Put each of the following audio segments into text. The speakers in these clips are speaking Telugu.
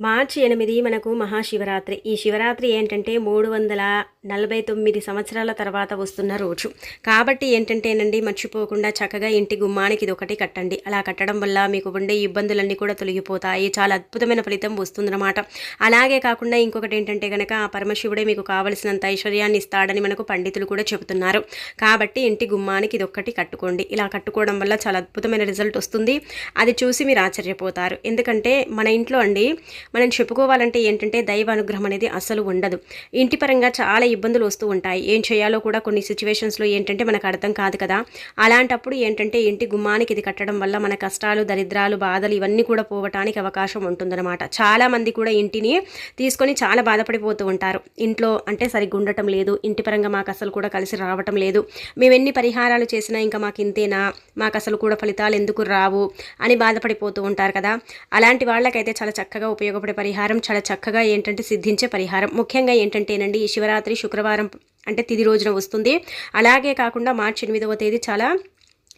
మార్చి ఎనిమిది మనకు మహాశివరాత్రి. ఈ శివరాత్రి ఏంటంటే మూడు వందల నలభై తొమ్మిది సంవత్సరాల తర్వాత వస్తున్న రోజు. కాబట్టి ఏంటంటేనండి మర్చిపోకుండా చక్కగా ఇంటి గుమ్మానికి ఇది ఒకటి కట్టండి. అలా కట్టడం వల్ల మీకు ఉండే ఇబ్బందులన్నీ కూడా తొలగిపోతాయి. చాలా అద్భుతమైన ఫలితం వస్తుందన్నమాట. అలాగే కాకుండా ఇంకొకటి ఏంటంటే కనుక ఆ పరమశివుడే మీకు కావలసినంత ఐశ్వర్యాన్ని ఇస్తాడని మనకు పండితులు కూడా చెబుతున్నారు. కాబట్టి ఇంటి గుమ్మానికి ఇది ఒక్కటి కట్టుకోండి. ఇలా కట్టుకోవడం వల్ల చాలా అద్భుతమైన రిజల్ట్ వస్తుంది. అది చూసి మీరు ఆశ్చర్యపోతారు. ఎందుకంటే మన ఇంట్లో అండి మనం చెప్పుకోవాలంటే ఏంటంటే దైవ అనుగ్రహం అనేది అసలు ఉండదు. ఇంటి పరంగా చాలా ఇబ్బందులు వస్తూ ఉంటాయి. ఏం చేయాలో కూడా కొన్ని సిచ్యువేషన్స్లో ఏంటంటే మనకు అర్థం కాదు కదా. అలాంటప్పుడు ఏంటంటే ఇంటి గుమ్మానికి ఇది కట్టడం వల్ల మన కష్టాలు దరిద్రాలు బాధలు ఇవన్నీ కూడా పోవటానికి అవకాశం ఉంటుందన్నమాట. చాలా మంది కూడా ఇంటిని తీసుకొని చాలా బాధపడిపోతూ ఉంటారు. ఇంట్లో అంటే సరిగ్గా ఉండటం లేదు. ఇంటి పరంగా మాకు అసలు కూడా కలిసి రావటం లేదు. మేము ఎన్ని పరిహారాలు చేసినా ఇంకా మాకు ఇంతేనా? మాకు అసలు కూడా ఫలితాలు ఎందుకు రావు? అని బాధపడిపోతూ ఉంటారు కదా. అలాంటి వాళ్ళకైతే చాలా చక్కగా ఉపయోగపడే పరిహారం చాలా చక్కగా ఏంటంటే సిద్ధించే పరిహారం. ముఖ్యంగా ఏంటంటేనండి ఈ శివరాత్రి శుక్రవారం అంటే తిది రోజున వస్తుంది. అలాగే కాకుండా మార్చి ఎనిమిదవ తేదీ చాలా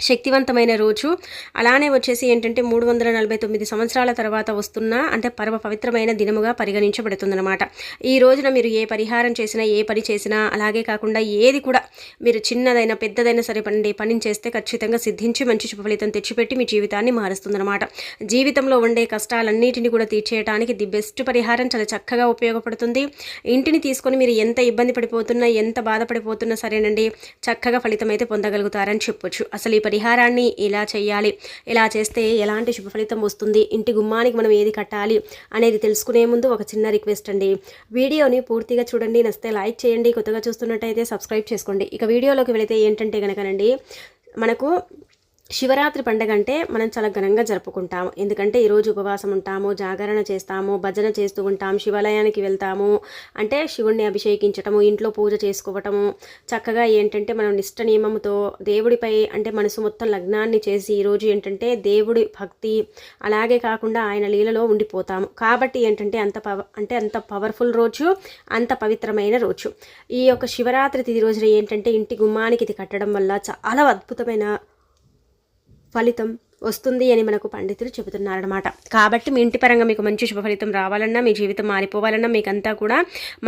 శక్తివంతమైన రోజు. అలానే వచ్చేసి ఏంటంటే మూడు వందల నలభై తొమ్మిది సంవత్సరాల తర్వాత వస్తున్న అంటే పరమ పవిత్రమైన దినముగా పరిగణించబడుతుందన్నమాట. ఈ రోజున మీరు ఏ పరిహారం చేసినా ఏ పని చేసినా అలాగే కాకుండా ఏది కూడా మీరు చిన్నదైనా పెద్దదైనా సరే పని పని చేస్తే ఖచ్చితంగా సిద్ధించి మంచి శుభ ఫలితం తెచ్చిపెట్టి మీ జీవితాన్ని మారుస్తుందన్నమాట. జీవితంలో ఉండే కష్టాలన్నిటిని కూడా తీర్చేయడానికి ది బెస్ట్ పరిహారం చాలా చక్కగా ఉపయోగపడుతుంది. ఇంటిని తీసుకొని మీరు ఎంత ఇబ్బంది పడిపోతున్నా ఎంత బాధపడిపోతున్నా సరేనండి చక్కగా ఫలితం అయితే పొందగలుగుతారని చెప్పొచ్చు. అసలు ఈ పరిహారాన్ని ఎలా చేయాలి? ఇలా చేస్తే ఎలాంటి శుభ ఫలితం వస్తుంది? ఇంటి గుమ్మానికి మనం ఏది కట్టాలి? అనేది తెలుసుకునే ముందు ఒక చిన్న రిక్వెస్ట్ అండి. వీడియోని పూర్తిగా చూడండి. నచ్చితే లైక్ చేయండి. కొత్తగా చూస్తున్నట్టయితే సబ్స్క్రైబ్ చేసుకోండి. ఇక వీడియోలోకి వెళితే ఏంటంటే కనుకనండి మనకు శివరాత్రి పండుగ అంటే మనం చాలా ఘనంగా జరుపుకుంటాము. ఎందుకంటే ఈరోజు ఉపవాసం ఉంటాము జాగరణ చేస్తాము భజన చేస్తూ ఉంటాం శివాలయానికి వెళ్తాము. అంటే శివుణ్ణి అభిషేకించటము ఇంట్లో పూజ చేసుకోవటము చక్కగా ఏంటంటే మనం నిష్ట నియమంతో దేవుడిపై అంటే మనసు మొత్తం లగ్నాన్ని చేసి ఈరోజు ఏంటంటే దేవుడి భక్తి అలాగే కాకుండా ఆయన లీలలో ఉండిపోతాము. కాబట్టి ఏంటంటే అంత పవ అంటే అంత పవర్ఫుల్ రోజు అంత పవిత్రమైన రోజు. ఈ యొక్క శివరాత్రి తిది రోజున ఏంటంటే ఇంటి గుమ్మానికి ఇది కట్టడం వల్ల చాలా అద్భుతమైన ఫలితం వస్తుంది అని మనకు పండితులు చెబుతున్నారనమాట కాబట్టి మీ ఇంటి పరంగా మీకు మంచి శుభ ఫలితం రావాలన్నా మీ జీవితం మారిపోవాలన్నా మీకంతా కూడా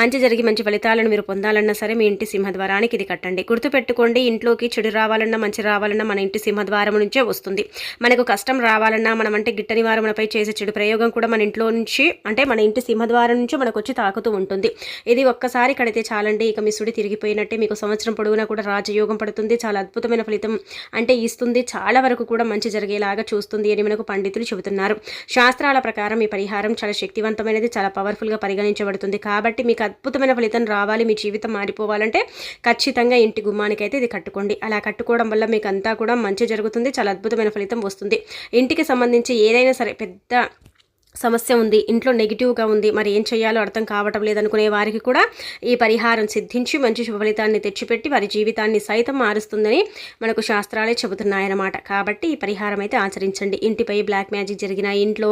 మంచి జరిగి మంచి ఫలితాలను మీరు పొందాలన్నా సరే మీ ఇంటి సింహద్వారానికి ఇది కట్టండి. గుర్తుపెట్టుకోండి ఇంట్లోకి చెడు రావాలన్నా మంచి రావాలన్నా మన ఇంటి సింహద్వారం నుంచే వస్తుంది. మనకు కష్టం రావాలన్నా మనం అంటే గిట్ట నివారణపై చేసే చెడు ప్రయోగం కూడా మన ఇంట్లో నుంచి అంటే మన ఇంటి సింహద్వారం నుంచి మనకు వచ్చి తాకుతూ ఉంటుంది. ఇది ఒక్కసారి కడితే చాలండి ఇక మీ సుడి తిరిగిపోయినట్టే మీకు సంవత్సరం పొడవునా కూడా రాజయోగం పడుతుంది. చాలా అద్భుతమైన ఫలితం అంటే ఇస్తుంది. చాలా వరకు కూడా మంచి జరిగేలా లాగా చూస్తుంది అని మనకు పండితులు చెబుతున్నారు. శాస్త్రాల ప్రకారం ఈ పరిహారం చాలా శక్తివంతమైనది చాలా పవర్ఫుల్గా పరిగణించబడుతుంది. కాబట్టి మీకు అద్భుతమైన ఫలితం రావాలి మీ జీవితం మారిపోవాలంటే ఖచ్చితంగా ఇంటి గుమ్మానికైతే ఇది కట్టుకోండి. అలా కట్టుకోవడం వల్ల మీకు అంతా కూడా మంచి జరుగుతుంది చాలా అద్భుతమైన ఫలితం వస్తుంది. ఇంటికి సంబంధించి ఏదైనా సరే పెద్ద సమస్య ఉంది ఇంట్లో నెగిటివ్గా ఉంది మరి ఏం చేయాలో అర్థం కావటం లేదనుకునే వారికి కూడా ఈ పరిహారం సిద్ధించి మంచి శుభ ఫలితాన్ని తెచ్చిపెట్టి వారి జీవితాన్ని సైతం మారుస్తుందని మనకు శాస్త్రాలే చెబుతున్నాయన్నమాట. కాబట్టి ఈ పరిహారం అయితే ఆచరించండి. ఇంటిపై బ్లాక్ మ్యాజిక్ జరిగిన ఇంట్లో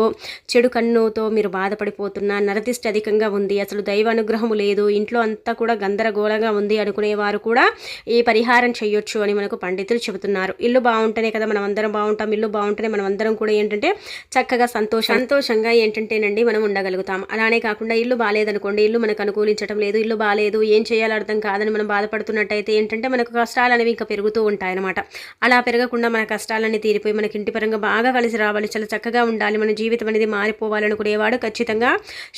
చెడు కన్నుతో మీరు బాధపడిపోతున్న నరదిష్టి అధికంగా ఉంది అసలు దైవ అనుగ్రహం లేదు ఇంట్లో అంతా కూడా గందరగోళంగా ఉంది అనుకునేవారు కూడా ఈ పరిహారం చేయొచ్చు అని మనకు పండితులు చెబుతున్నారు. ఇల్లు బాగుంటేనే కదా మనం అందరం బాగుంటాం ఇల్లు బాగుంటేనే మనం అందరం కూడా ఏంటంటే చక్కగా సంతోష సంతోషంగా ఏంటంటేనండి మనం ఉండగలుగుతాం. అలానే కాకుండా ఇల్లు బాగాలేదనుకోండి ఇల్లు మనకు అనుకూలించడం లేదు ఇల్లు బాగాలేదు ఏం చేయాలో అర్థం కాదని మనం బాధపడుతున్నట్టయితే ఏంటంటే మనకు కష్టాలు అనేవి ఇంకా పెరుగుతూ ఉంటాయన్నమాట. అలా పెరగకుండా మన కష్టాలన్నీ తీరిపోయి మనకి ఇంటి పరంగా బాగా కలిసి రావాలి చాలా చక్కగా ఉండాలి మన జీవితం అనేది మారిపోవాలనుకునేవాడు ఖచ్చితంగా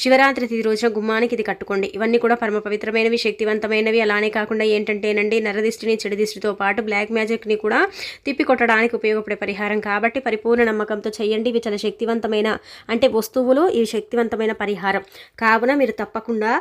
శివరాత్రి తిది రోజున గుమ్మానికి ఇది కట్టుకోండి. ఇవన్నీ కూడా పరమ పవిత్రమైనవి శక్తివంతమైనవి. అలానే కాకుండా ఏంటంటేనండి నరదిష్టిని చెడుదిష్టితో పాటు బ్లాక్ మ్యాజిక్ని కూడా తిప్పికొట్టడానికి ఉపయోగపడే పరిహారం కాబట్టి పరిపూర్ణ నమ్మకంతో చేయండి. ఇవి చాలా శక్తివంతమైన అంటే వస్తువులు ఈ శక్తివంతమైన పరిహారం. కావున మీరు తప్పకుండా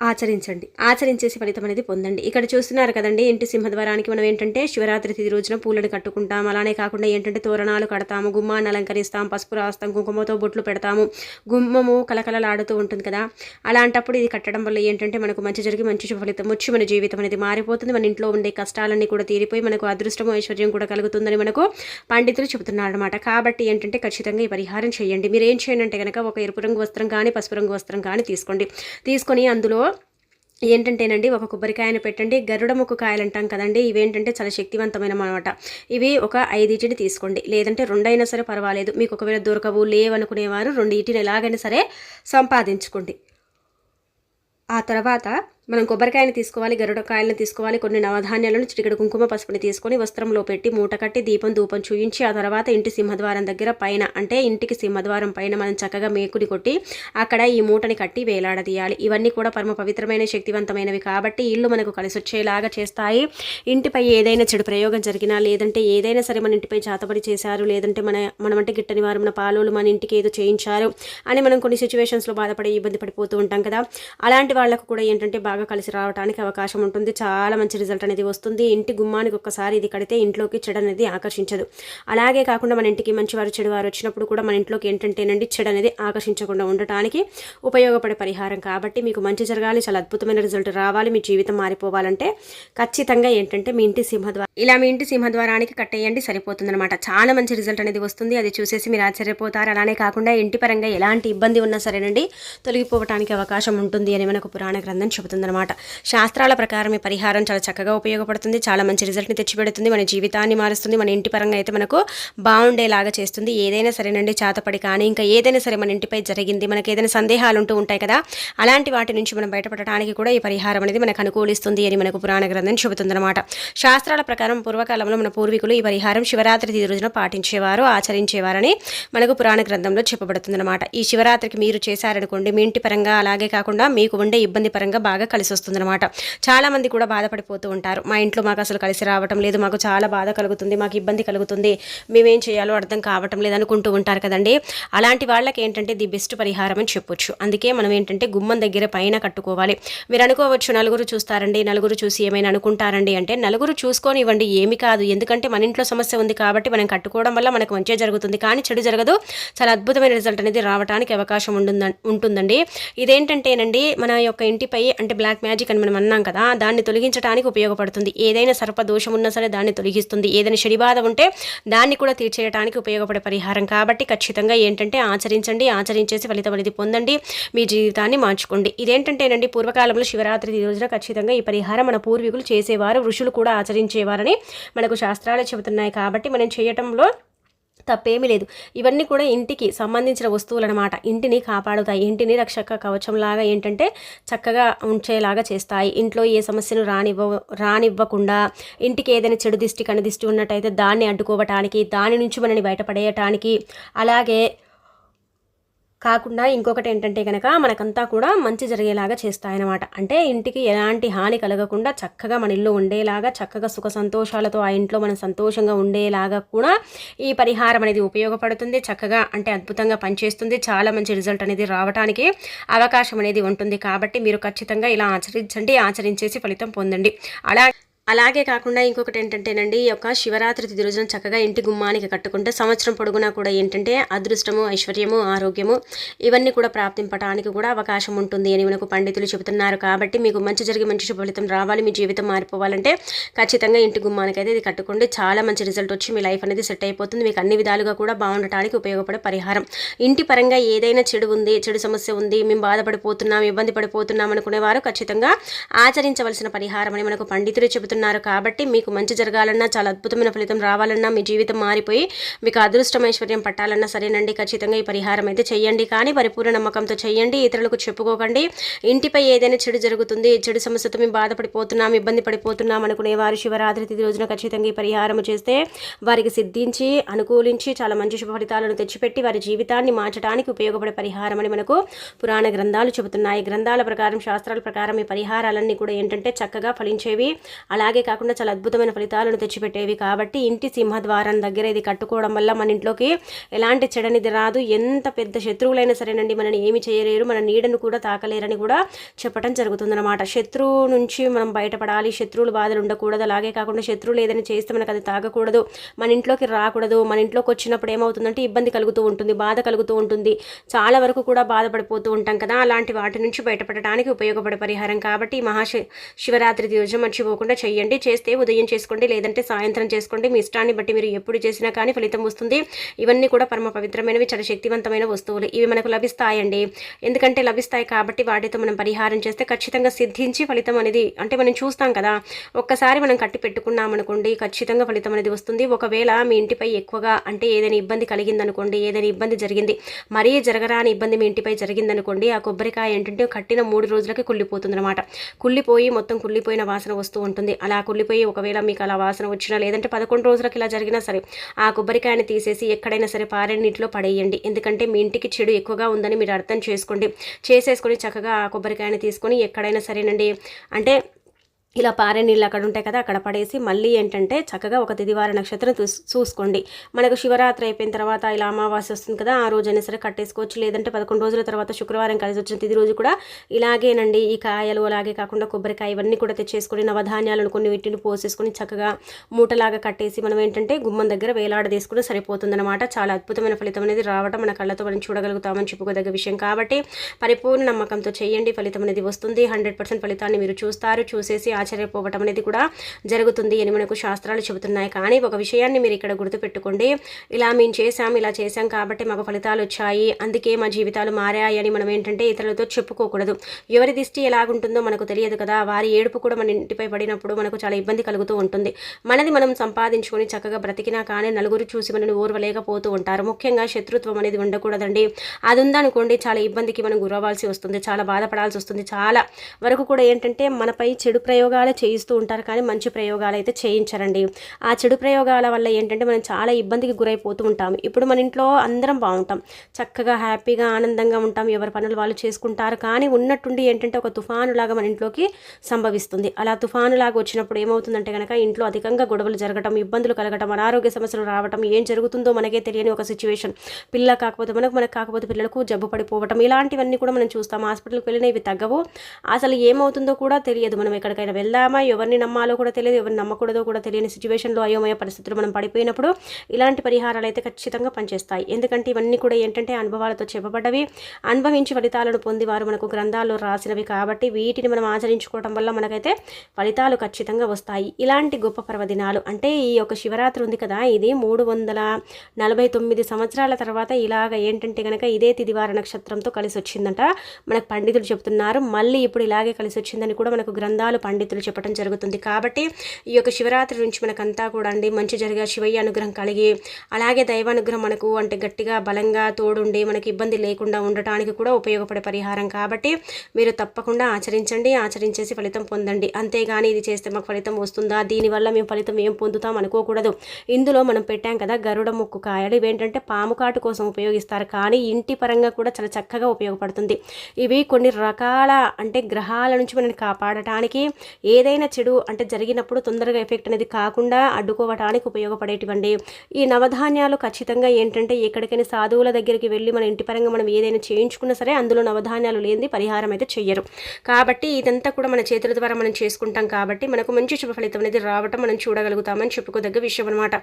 ఆచరించండి. ఆచరించేసి ఫలితం అనేది పొందండి. ఇక్కడ చూస్తున్నారు కదండి ఇంటి సింహద్వారానికి మనం ఏంటంటే శివరాత్రి తిది రోజున పూలను కట్టుకుంటాం. అలానే కాకుండా ఏంటంటే తోరణాలు కడతాము గుమ్మాన్ని అలంకరిస్తాం పసుపు రాస్తాం కుంకుమతో బొట్లు పెడతాము గుమ్మము కలకలలాడుతూ ఉంటుంది కదా. అలాంటప్పుడు ఇది కట్టడం వల్ల ఏంటంటే మనకు మంచి జరిగి మంచి శుభ ఫలితం వచ్చి మన జీవితం అనేది మారిపోతుంది. మన ఇంట్లో ఉండే కష్టాలన్నీ కూడా తీరిపోయి మనకు అదృష్టం ఐశ్వర్యం కూడా కలుగుతుందని మనకు పండితులు చెబుతున్నారు అనమాట కాబట్టి ఏంటంటే ఖచ్చితంగా ఈ పరిహారం చేయండి. మీరు ఏం చేయండి అంటే కనుక ఒక ఎరుపు రంగు వస్త్రం కానీ పసుపు రంగు వస్త్రం కానీ తీసుకోండి. తీసుకొని అందులో ఏంటంటేనండి ఒక కొబ్బరికాయను పెట్టండి గరుడ ముక్కు కాయలు అంటాం కదండి ఇవేంటంటే చాలా శక్తివంతమైన అనమాట ఇవి ఒక ఐదింటిని తీసుకోండి. లేదంటే రెండైనా సరే పర్వాలేదు. మీకు ఒకవేళ దొరకవు లేవనుకునేవారు రెండు ఇటిని ఎలాగైనా సరే సంపాదించుకోండి. ఆ తర్వాత మనం కొబ్బరికాయని తీసుకోవాలి గరుడకాయలను తీసుకోవాలి కొన్ని నవధాన్యాలను చిటికెడు కుంకుమ పసుపుని తీసుకొని వస్త్రంలో పెట్టి మూట కట్టి దీపం ధూపం చూయించి ఆ తర్వాత ఇంటి సింహద్వారం దగ్గర పైన అంటే ఇంటికి సింహద్వారం పైన మనం చక్కగా మేకుని కొట్టి అక్కడ ఈ మూటని కట్టి వేలాడదీయాలి. ఇవన్నీ కూడా పరమ పవిత్రమైన శక్తివంతమైనవి కాబట్టి ఇల్లు మనకు కలిసి వచ్చేలాగా చేస్తాయి. ఇంటిపై ఏదైనా చెడు ప్రయోగం జరిగినా లేదంటే ఏదైనా సరే మన ఇంటిపై చాతబడి చేశారు లేదంటే మన మనమంటే గిట్టని వారు మన పాలోలు మన ఇంటికి ఏదో చేయించారు అని మనం కొన్ని సిచ్యువేషన్స్లో బాధపడి ఇబ్బంది పడిపోతూ ఉంటాం కదా. అలాంటి వాళ్ళకు కూడా ఏంటంటే బాగా కలిసి రావడానికి అవకాశం ఉంటుంది. చాలా మంచి రిజల్ట్ అనేది వస్తుంది. ఇంటి గుమ్మానికి ఒక్కసారి ఇది కడితే ఇంట్లోకి చెడు అనేది ఆకర్షించదు. అలాగే కాకుండా మన ఇంటికి మంచివారు చెడువారు వచ్చినప్పుడు కూడా మన ఇంట్లోకి ఏంటంటేనండి చెడు అనేది ఆకర్షించకుండా ఉండటానికి ఉపయోగపడే పరిహారం. కాబట్టి మీకు మంచి జరగాలి చాలా అద్భుతమైన రిజల్ట్ రావాలి మీ జీవితం మారిపోవాలంటే ఖచ్చితంగా ఏంటంటే మీ ఇంటి సింహద్వారం ఇలా మీ ఇంటి సింహద్వారానికి కట్టేయండి సరిపోతుందన్నమాట. చాలా మంచి రిజల్ట్ అనేది వస్తుంది. అది చూసేసి మీరు ఆశ్చర్యపోతారు. అలానే కాకుండా ఇంటి పరంగా ఎలాంటి ఇబ్బంది ఉన్నా సరేనండి తొలగిపోవటానికి అవకాశం ఉంటుంది అని మనకు పురాణ గ్రంథం చెబుతుంది. ఉంటుందన్నమాట శాస్త్రాల ప్రకారం ఈ పరిహారం చాలా చక్కగా ఉపయోగపడుతుంది. చాలా మంచి రిజల్ట్ని తెచ్చిపెడుతుంది. మన జీవితాన్ని మారుస్తుంది. మన ఇంటి పరంగా అయితే మనకు బాగుండేలాగా చేస్తుంది. ఏదైనా సరేనండి చాతపడి కానీ ఇంకా ఏదైనా సరే మన ఇంటిపై జరిగింది మనకి ఏదైనా సందేహాలు ఉంటూ ఉంటాయి కదా అలాంటి వాటి నుంచి మనం బయటపడటానికి కూడా ఈ పరిహారం అనేది మనకు అనుకూలిస్తుంది అని మనకు పురాణ గ్రంథం చెబుతుందన్నమాట. శాస్త్రాల ప్రకారం పూర్వకాలంలో మన పూర్వీకులు ఈ పరిహారం శివరాత్రి తిథి రోజున పాటించేవారు ఆచరించేవారని మనకు పురాణ గ్రంథంలో చెప్పబడుతుందన్నమాట. ఈ శివరాత్రికి మీరు చేశారనుకోండి మీ ఇంటి పరంగా అలాగే కాకుండా మీకు ఉండే ఇబ్బంది పరంగా బాగా కలిసి వస్తుందన్నమాట చాలా మంది కూడా బాధపడిపోతూ ఉంటారు. మా ఇంట్లో మాకు అసలు కలిసి రావటం లేదు మాకు చాలా బాధ కలుగుతుంది మాకు ఇబ్బంది కలుగుతుంది మేమేం చేయాలో అర్థం కావటం లేదు అనుకుంటూ ఉంటారు కదండి. అలాంటి వాళ్ళకి ఏంటంటే ది బెస్ట్ పరిహారం అని చెప్పొచ్చు. అందుకే మనం ఏంటంటే గుమ్మం దగ్గర పైన కట్టుకోవాలి. మీరు అనుకోవచ్చు నలుగురు చూస్తారండి నలుగురు చూసి ఏమైనా అనుకుంటారండి అంటే నలుగురు చూసుకొని ఇవ్వండి ఏమి కాదు. ఎందుకంటే మన ఇంట్లో సమస్య ఉంది కాబట్టి మనం కట్టుకోవడం వల్ల మనకు మంచిగా జరుగుతుంది. కానీ చెడు జరగదు. చాలా అద్భుతమైన రిజల్ట్ అనేది రావడానికి అవకాశం ఉంటుందండి. ఇదేంటంటేనండి మన యొక్క ఇంటిపై అంటే బ్లాక్ మ్యాజిక్ అని మనం అన్నాం కదా దాన్ని తొలగించడానికి ఉపయోగపడుతుంది. ఏదైనా సర్ప దోషం ఉన్నా సరే దాన్ని తొలగిస్తుంది. ఏదైనా చెడి ఉంటే దాన్ని కూడా తీర్చేయడానికి ఉపయోగపడే పరిహారం. కాబట్టి ఖచ్చితంగా ఏంటంటే ఆచరించండి ఆచరించేసి ఫలితం అనేది పొందండి. మీ జీవితాన్ని మార్చుకోండి. ఇదేంటంటేనండి పూర్వకాలంలో శివరాత్రి రోజున ఖచ్చితంగా ఈ పరిహారం మన పూర్వీకులు చేసేవారు ఋషులు కూడా ఆచరించేవారని మనకు శాస్త్రాలు చెబుతున్నాయి. కాబట్టి మనం చేయటంలో తప్పేమీ లేదు. ఇవన్నీ కూడా ఇంటికి సంబంధించిన వస్తువులు అనమాట ఇంటిని కాపాడుతాయి. ఇంటిని రక్షక కవచంలాగా ఏంటంటే చక్కగా ఉంచేలాగా చేస్తాయి. ఇంట్లో ఏ సమస్యను రానివ్వ రానివ్వకుండా ఇంటికి ఏదైనా చెడు దిష్టి కనిదిష్టి ఉన్నట్టయితే దాన్ని అడ్డుకోవటానికి దాని నుంచి మనని బయటపడేయటానికి అలాగే కాకుండా ఇంకొకటి ఏంటంటే కనుక మనకంతా కూడా మంచి జరిగేలాగా చేస్తాయన్నమాట. అంటే ఇంటికి ఎలాంటి హాని కలగకుండా చక్కగా మన ఇల్లు ఉండేలాగా చక్కగా సుఖ సంతోషాలతో ఆ ఇంట్లో మనం సంతోషంగా ఉండేలాగా కూడా ఈ పరిహారం అనేది ఉపయోగపడుతుంది. చక్కగా అంటే అద్భుతంగా పనిచేస్తుంది. చాలా మంచి రిజల్ట్ అనేది రావడానికి అవకాశం అనేది ఉంటుంది. కాబట్టి మీరు ఖచ్చితంగా ఇలా ఆచరించండి ఆచరించేసి ఫలితం పొందండి. అలా అలాగే కాకుండా ఇంకొకటి ఏంటంటేనండి ఈ యొక్క శివరాత్రి తిథి రోజున చక్కగా ఇంటి గుమ్మానికి కట్టుకుంటే సంవత్సరం పొడుగునా కూడా ఏంటంటే అదృష్టము ఐశ్వర్యము ఆరోగ్యము ఇవన్నీ కూడా ప్రాప్తింపడానికి కూడా అవకాశం ఉంటుంది అని మనకు పండితులు చెబుతున్నారు. కాబట్టి మీకు మంచి జరిగి మంచి శుభఫలితం రావాలి మీ జీవితం మారిపోవాలంటే ఖచ్చితంగా ఇంటి గుమ్మానికి అయితే ఇది కట్టుకోండి. చాలా మంచి రిజల్ట్ వచ్చి మీ లైఫ్ అనేది సెట్ అయిపోతుంది. మీకు అన్ని విధాలుగా కూడా బాగుండటానికి ఉపయోగపడే పరిహారం. ఇంటి పరంగా ఏదైనా చెడు ఉంది చెడు సమస్య ఉంది మేము బాధపడిపోతున్నాం ఇబ్బంది పడిపోతున్నాం అనుకునేవారు ఖచ్చితంగా ఆచరించవలసిన పరిహారం అని మనకు పండితులు చెబుతున్నారు. చెబుతున్నారు కాబట్టి మీకు మంచి జరగాలన్నా చాలా అద్భుతమైన ఫలితం రావాలన్నా మీ జీవితం మారిపోయి మీకు అదృష్టం ఐశ్వర్యం పట్టాలన్నా సరేనండి. ఖచ్చితంగా ఈ పరిహారం అయితే చేయండి కానీ పరిపూర్ణ నమ్మకంతో చేయండి ఇతరులకు చెప్పుకోకండి. ఇంటిపై ఏదైనా చెడు జరుగుతుంది చెడు సమస్యతో మేము బాధపడిపోతున్నాం ఇబ్బంది పడిపోతున్నాం అనుకునే వారు శివరాత్రి తిథి రోజున ఖచ్చితంగా ఈ పరిహారం చేస్తే వారికి సిద్ధించి అనుకూలించి చాలా మంచి శుభ ఫలితాలను తెచ్చిపెట్టి వారి జీవితాన్ని మార్చడానికి ఉపయోగపడే పరిహారం అని మనకు పురాణ గ్రంథాలు చెబుతున్నాయి. గ్రంథాల ప్రకారం శాస్త్రాల ప్రకారం ఈ పరిహారాలన్నీ కూడా ఏంటంటే చక్కగా ఫలించేవి. అలా అలాగే కాకుండా చాలా అద్భుతమైన ఫలితాలను తెచ్చిపెట్టేవి కాబట్టి ఇంటి సింహద్వారం దగ్గర ఇది కట్టుకోవడం వల్ల మన ఇంట్లోకి ఎలాంటి చెడనిది రాదు. ఎంత పెద్ద శత్రువులైనా సరేనండి మనని ఏమి చేయలేరు. మన నీడను కూడా తాకలేరని కూడా చెప్పడం జరుగుతుందన్నమాట. శత్రువు నుంచి మనం బయటపడాలి. శత్రువులు బాధలు ఉండకూడదు. అలాగే కాకుండా శత్రువులు ఏదైనా చేస్తే మనకు అది తాగకూడదు. మన ఇంట్లోకి రాకూడదు. మన ఇంట్లోకి వచ్చినప్పుడు ఏమవుతుందంటే ఇబ్బంది కలుగుతూ ఉంటుంది బాధ కలుగుతూ ఉంటుంది. చాలా వరకు కూడా బాధపడిపోతూ ఉంటాం కదా. అలాంటి వాటి నుంచి బయటపడటానికి ఉపయోగపడే పరిహారం కాబట్టి మహాశి శివరాత్రి రోజు మర్చిపోకుండా చెయ్యి చేయండి చేస్తే ఉదయం చేసుకోండి లేదంటే సాయంత్రం చేసుకోండి. మీ ఇష్టాన్ని బట్టి మీరు ఎప్పుడు చేసినా కానీ ఫలితం వస్తుంది. ఇవన్నీ కూడా పరమ పవిత్రమైనవి చాలా శక్తివంతమైన వస్తువులు. ఇవి మనకు లభిస్తాయండి. ఎందుకంటే లభిస్తాయి కాబట్టి వాటితో మనం పరిహారం చేస్తే ఖచ్చితంగా సిద్ధించి ఫలితం అనేది అంటే మనం చూస్తాం కదా ఒక్కసారి మనం కట్టి పెట్టుకున్నాం అనుకోండి ఖచ్చితంగా ఫలితం అనేది వస్తుంది. ఒకవేళ మీ ఇంటిపై ఎక్కువగా అంటే ఏదైనా ఇబ్బంది కలిగిందనుకోండి ఏదైనా ఇబ్బంది జరిగింది మరీ జరగరాని ఇబ్బంది మీ ఇంటిపై జరిగిందనుకోండి ఆ కొబ్బరికాయ ఏంటంటే కట్టిన మూడు రోజులకి కుళ్ళిపోతుంది అనమాట కుళ్ళిపోయి మొత్తం కుళ్ళిపోయిన వాసన వస్తూ ఉంటుంది. అలా కుళ్ళిపోయి ఒకవేళ మీకు అలా వాసన వచ్చినా లేదంటే పదకొండు రోజులకి ఇలా జరిగినా సరే ఆ కొబ్బరికాయని తీసేసి ఎక్కడైనా సరే పారే నీటిలో పడేయండి. ఎందుకంటే మీ ఇంటికి చెడు ఎక్కువగా ఉందని మీరు అర్థం చేసుకోండి. చేసేసుకొని చక్కగా ఆ కొబ్బరికాయని తీసుకొని ఎక్కడైనా సరేనండి. అంటే ఇలా పారే నీళ్ళు అక్కడ ఉంటాయి కదా అక్కడ పడేసి మళ్ళీ ఏంటంటే చక్కగా ఒక తిదివార నక్షత్రం చూసుకోండి. మనకు శివరాత్రి అయిపోయిన తర్వాత ఇలా అమావాస్య వస్తుంది కదా ఆ రోజైనా సరే కట్టేసుకోవచ్చు. లేదంటే పదకొండు రోజుల తర్వాత శుక్రవారం కలిసి వచ్చిన తిది రోజు కూడా ఇలాగేనండి. ఈ కాయలు అలాగే కాకుండా కొబ్బరికాయ ఇవన్నీ కూడా తెచ్చేసుకొని నవధాన్యాలను కొన్ని వీటిని పోసేసుకొని చక్కగా మూటలాగా కట్టేసి మనం ఏంటంటే గుమ్మం దగ్గర వేలాడదేసుకుని సరిపోతుందన్నమాట. చాలా అద్భుతమైన ఫలితం అనేది రావడం మన కళ్ళతో మనం చూడగలుగుతామని చెప్పుకోదగ్గ విషయం. కాబట్టి పరిపూర్ణ నమ్మకంతో చేయండి. ఫలితం అనేది వస్తుంది. హండ్రెడ్ పర్సెంట్ ఫలితాన్ని మీరు చూస్తారు. చూసేసి ఆశ్చర్యపోవటం అనేది కూడా జరుగుతుంది. అని మనకు శాస్త్రాలు చెబుతున్నాయి. కానీ ఒక విషయాన్ని మీరు ఇక్కడ గుర్తుపెట్టుకోండి. ఇలా మేము చేసాం ఇలా చేసాం కాబట్టి మాకు ఫలితాలు వచ్చాయి. అందుకే మా జీవితాలు మారాయి అని మనం ఏంటంటే ఇతరులతో చెప్పుకోకూడదు. ఎవరి దిష్టి ఎలాగుంటుందో మనకు తెలియదు కదా. వారి ఏడుపు కూడా మన ఇంటిపై పడినప్పుడు మనకు చాలా ఇబ్బంది కలుగుతూ ఉంటుంది. మనది మనం సంపాదించుకొని చక్కగా బ్రతికినా కానీ నలుగురు చూసి మనని ఓర్వలేకపోతూ ఉంటారు. ముఖ్యంగా శత్రుత్వం అనేది ఉండకూడదండి. అది ఉందనుకోండి చాలా ఇబ్బందికి మనం గురవాల్సి వస్తుంది. చాలా బాధపడాల్సి వస్తుంది. చాలా వరకు కూడా ఏంటంటే మనపై చెడు ప్రయోగం ప్రయోగాలు చేయిస్తూ ఉంటారు కానీ మంచి ప్రయోగాలు అయితే చేయించరండి. ఆ చెడు ప్రయోగాల వల్ల ఏంటంటే మనం చాలా ఇబ్బందికి గురైపోతూ ఉంటాం. ఇప్పుడు మన ఇంట్లో అందరం బాగుంటాం. చక్కగా హ్యాపీగా ఆనందంగా ఉంటాం. ఎవరి పనులు వాళ్ళు చేసుకుంటారు. కానీ ఉన్నట్టుండి ఏంటంటే ఒక తుఫాను లాగా మన ఇంట్లోకి సంభవిస్తుంది. అలా తుఫాను లాగా వచ్చినప్పుడు ఏమవుతుందంటే కనుక ఇంట్లో అధికంగా గొడవలు జరగటం ఇబ్బందులు కలగటం అనారోగ్య సమస్యలు రావటం ఏం జరుగుతుందో మనకే తెలియని ఒక సిచ్యువేషన్ పిల్ల కాకపోతే మనకు మనకు కాకపోతే పిల్లలకు జబ్బు పడిపోవటం. ఇలాంటివన్నీ కూడా మనం చూస్తాం. హాస్పిటల్కి వెళ్ళినా ఇవి తగ్గవు. అసలు ఏమవుతుందో కూడా తెలియదు. మనం ఎక్కడికైనా వెళ్దామా? ఎవరిని నమ్మాలో కూడా తెలియదు ఎవరిని నమ్మకూడదో కూడా తెలియని సిచ్యువేషన్లో అయోమయ పరిస్థితులు మనం పడిపోయినప్పుడు ఇలాంటి పరిహారాలు అయితే ఖచ్చితంగా పనిచేస్తాయి. ఎందుకంటే ఇవన్నీ కూడా ఏంటంటే అనుభవాలతో చెప్పబడ్డవి. అనుభవించి ఫలితాలను పొంది వారు మనకు గ్రంథాల్లో రాసినవి కాబట్టి వీటిని మనం ఆచరించుకోవడం వల్ల మనకైతే ఫలితాలు ఖచ్చితంగా వస్తాయి. ఇలాంటి గొప్ప పర్వదినాలు అంటే ఈ యొక్క శివరాత్రి ఉంది కదా ఇది మూడు వందల నలభై తొమ్మిది సంవత్సరాల తర్వాత ఇలాగ ఏంటంటే కనుక ఇదే తిదివార నక్షత్రంతో కలిసి వచ్చిందంట. మనకు పండితులు చెప్తున్నారు మళ్ళీ ఇప్పుడు ఇలాగే కలిసి వచ్చిందని కూడా మనకు గ్రంథాలు పండితులు పండితులు చెప్పడం జరుగుతుంది. కాబట్టి ఈ యొక్క శివరాత్రి నుంచి మనకంతా కూడా అండి మంచి జరిగే శివయ్య అనుగ్రహం కలిగి అలాగే దైవానుగ్రహం మనకు అంటే గట్టిగా బలంగా తోడుండి మనకి ఇబ్బంది లేకుండా ఉండటానికి కూడా ఉపయోగపడే పరిహారం. కాబట్టి మీరు తప్పకుండా ఆచరించండి ఆచరించేసి ఫలితం పొందండి. అంతేగాని ఇది చేస్తే మాకు ఫలితం వస్తుందా? దీనివల్ల మేము ఫలితం ఏం పొందుతాం అనుకోకూడదు. ఇందులో మనం పెట్టాం కదా గరుడ ముక్కు కాయలు. ఇవేంటంటే పాము కాటు కోసం ఉపయోగిస్తారు. కానీ ఇంటి పరంగా కూడా చాలా చక్కగా ఉపయోగపడుతుంది. ఇవి కొన్ని రకాల అంటే గ్రహాల నుంచి మనల్ని కాపాడటానికి ఏదైనా చెడు అంటే జరిగినప్పుడు తొందరగా ఎఫెక్ట్ అనేది కాకుండా అడ్డుకోవటానికి ఉపయోగపడేటివండి. ఈ నవధాన్యాలు ఖచ్చితంగా ఏంటంటే ఎక్కడికైనా సాధువుల దగ్గరికి వెళ్ళి మన ఇంటి పరంగా మనం ఏదైనా చేయించుకున్నా సరే అందులో నవధాన్యాలు లేనిది పరిహారం అయితే చెయ్యరు. కాబట్టి ఇదంతా కూడా మన చేతుల ద్వారా మనం చేసుకుంటాం కాబట్టి మనకు మంచి శుభ ఫలితం అనేది రావటం మనం చూడగలుగుతామని చెప్పుకోదగ్గ విషయం అనమాట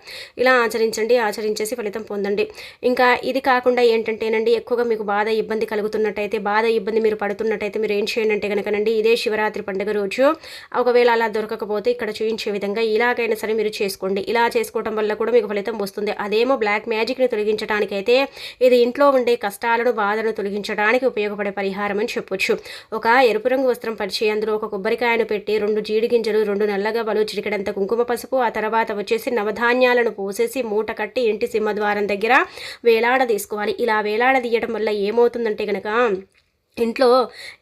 ఇలా ఆచరించండి ఆచరించేసి ఫలితం పొందండి. ఇంకా ఇది కాకుండా ఏంటంటేనండి ఎక్కువగా మీకు బాధ ఇబ్బంది కలుగుతున్నట్టయితే బాధ ఇబ్బంది మీరు పడుతున్నట్టయితే మీరు ఏం చేయండి అంటే కనుకనండి ఇదే శివరాత్రి పండుగ రోజు ఒకవేళ అలా దొరకకపోతే ఇక్కడ చూపించే విధంగా ఇలాగైనా సరే మీరు చేసుకోండి. ఇలా చేసుకోవడం వల్ల కూడా మీకు ఫలితం వస్తుంది. అదేమో బ్లాక్ మ్యాజిక్ని తొలగించడానికైతే ఇది ఇంట్లో ఉండే కష్టాలను బాధను తొలగించడానికి ఉపయోగపడే పరిహారం అని చెప్పొచ్చు. ఒక ఎరుపు రంగు వస్త్రం పరిచి అందులో ఒక కొబ్బరికాయను పెట్టి రెండు జీడి గింజలు రెండు నల్లగవలు చిరికడంత కుంకుమ పసుపు ఆ తర్వాత వచ్చేసి నవధాన్యాలను పోసేసి మూట కట్టి ఇంటి సింహద్వారం దగ్గర వేలాడ తీసుకోవాలి ఇలా వేలాడదీయడం వల్ల ఏమవుతుందంటే కనుక ఇంట్లో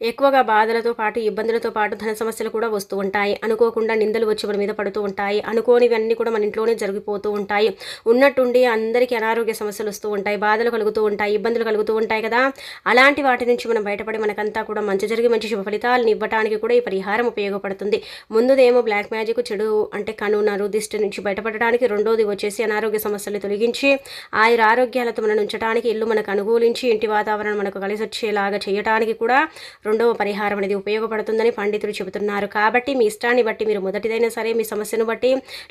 ఎక్కువగా బాధలతో పాటు ఇబ్బందులతో పాటు ధన సమస్యలు కూడా వస్తూ ఉంటాయి. అనుకోకుండా నిందలు వచ్చి మన మీద పడుతూ ఉంటాయి. అనుకోనివన్నీ కూడా మన ఇంట్లోనే జరిగిపోతూ ఉంటాయి. ఉన్నట్టుండి అందరికీ అనారోగ్య సమస్యలు వస్తూ ఉంటాయి. బాధలు కలుగుతూ ఉంటాయి. ఇబ్బందులు కలుగుతూ ఉంటాయి కదా? అలాంటి వాటి నుంచి మనం బయటపడి మనకంతా కూడా మంచి జరిగి మంచి శుభ ఫలితాలను ఇవ్వడానికి కూడా ఈ పరిహారం ఉపయోగపడుతుంది. ముందుదేమో బ్లాక్ మ్యాజిక్ చెడు అంటే కనునరు దిష్టి నుంచి బయటపడడానికి రెండోది వచ్చేసి అనారోగ్య సమస్యలు తొలగించి ఆయుర ఆరోగ్యాలతో మనం ఉంచడానికి ఇల్లు మనకు అనుకూలించి ఇంటి వాతావరణం మనకు కలిసి వచ్చేలాగా చేయడానికి రోగానికి కూడా రెండవ పరిహారం అనేది ఉపయోగపడుతుందని పండితులు చెబుతున్నారు. కాబట్టి మీ ఇష్టాన్ని బట్టి మీరు మొదటిదైనా సరే మీ సమస్యను బట్టి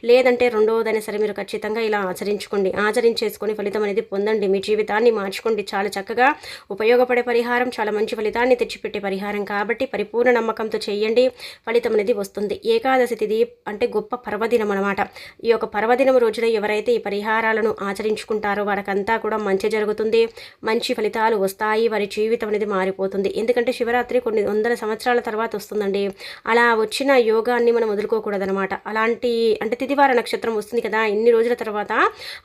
లేదంటే రెండవదైనా సరే మీరు ఖచ్చితంగా ఇలా ఆచరించుకోండి. ఆచరించేసుకొని ఫలితం అనేది పొందండి. మీ జీవితాన్ని మార్చుకోండి. చాలా చక్కగా ఉపయోగపడే పరిహారం చాలా మంచి ఫలితాన్ని తెచ్చిపెట్టే పరిహారం. కాబట్టి పరిపూర్ణ నమ్మకంతో చేయండి. ఫలితం అనేది వస్తుంది. ఏకాదశి తిథి అంటే గొప్ప పర్వదినం అనమాట ఈ యొక్క పర్వదినం రోజున ఎవరైతే ఈ పరిహారాలను ఆచరించుకుంటారో వారికంతా కూడా మంచి జరుగుతుంది. మంచి ఫలితాలు వస్తాయి. వారి జీవితం అనేది మారిపోతుంది. ఎందుకంటే శివరాత్రి కొన్ని వందల సంవత్సరాల తర్వాత వస్తుందండి. అలా వచ్చిన యోగాన్ని మనం వదులుకోకూడదనమాట అలాంటి అంటే తిదివార నక్షత్రం వస్తుంది కదా ఇన్ని రోజుల తర్వాత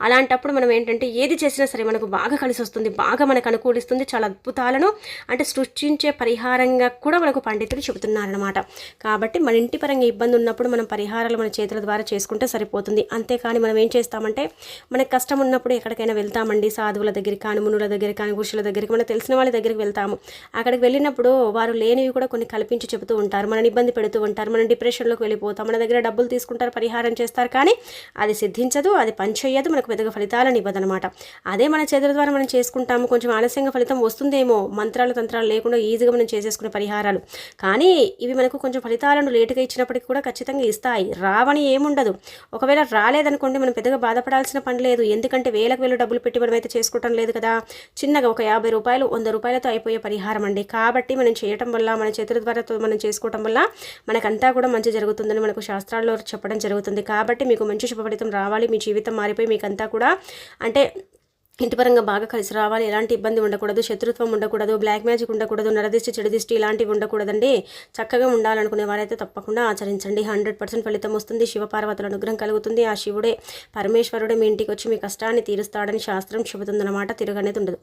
అలాంటప్పుడు మనం ఏంటంటే ఏది చేసినా సరే మనకు బాగా కలిసి వస్తుంది బాగా మనకు అనుకూలిస్తుంది. చాలా అద్భుతాలను అంటే సృష్టించే పరిహారంగా కూడా మనకు పండితులు చెబుతున్నారనమాట కాబట్టి మన ఇంటి పరంగా ఇబ్బంది ఉన్నప్పుడు మనం పరిహారాలు మన చేతుల ద్వారా చేసుకుంటే సరిపోతుంది. అంతేకాని మనం ఏం చేస్తామంటే మనకు కష్టం ఉన్నప్పుడు ఎక్కడికైనా వెళ్తామండి. సాధువుల దగ్గరికి కానీ మునుల దగ్గరికి కానీ గురుషుల దగ్గరికి మనకు తెలిసిన వాళ్ళ దగ్గరికి వెళ్తాము. అక్కడికి వెళ్ళినప్పుడు వారు లేనివి కూడా కొన్ని కల్పించి చెబుతూ ఉంటారు మనని ఇబ్బంది పెడుతూ ఉంటారు మనం డిప్రెషన్లోకి వెళ్ళిపోతాం మన దగ్గర డబ్బులు తీసుకుంటారు పరిహారం చేస్తారు కానీ అది సిద్ధించదు అది పనిచేయదు మనకు పెద్దగా ఫలితాలను ఇవ్వదనమాట అదే మన చేతుల ద్వారా మనం చేసుకుంటాము కొంచెం ఆలస్యంగా ఫలితం వస్తుందేమో మంత్రాలు తంత్రాలు లేకుండా ఈజీగా మనం చేసేసుకునే పరిహారాలు. కానీ ఇవి మనకు కొంచెం ఫలితాలను లేటుగా ఇచ్చినప్పటికీ కూడా ఖచ్చితంగా ఇస్తాయి. రావని ఏముండదు. ఒకవేళ రాలేదనుకోండి మనం పెద్దగా బాధపడాల్సిన పని లేదు. ఎందుకంటే వేలకు వేలు డబ్బులు పెట్టి మనం అయితే చేసుకోవటం లేదు కదా. చిన్నగా ఒక యాభై రూపాయలు వంద రూపాయలతో అయిపోయే పరిహారం అండి కాబట్టి మనం చేయటం వల్ల మన చేతుల ద్వారా మనం చేసుకోవటం వల్ల మనకంతా కూడా మంచి జరుగుతుందని మనకు శాస్త్రాల్లో చెప్పడం జరుగుతుంది. కాబట్టి మీకు మంచి శుభఫలితం రావాలి. మీ జీవితం మారిపోయి మీకంతా కూడా అంటే ఇంటిపరంగా బాగా కలిసి రావాలి. ఎలాంటి ఇబ్బంది ఉండకూడదు. శత్రుత్వం ఉండకూడదు. బ్లాక్ మ్యాజిక్ ఉండకూడదు. నరదిష్టి చెడుదిష్టి ఇలాంటివి ఉండకూడదండి. చక్కగా ఉండాలనుకునే వారైతే తప్పకుండా ఆచరించండి. హండ్రెడ్ పర్సెంట్ ఫలితం వస్తుంది. శివపార్వతుల అనుగ్రహం కలుగుతుంది. ఆ శివుడే పరమేశ్వరుడే మీ ఇంటికి వచ్చి మీ కష్టాన్ని తీరుస్తాడని శాస్త్రం చెబుతుందన్నమాట. తిరగనేది ఉండదు.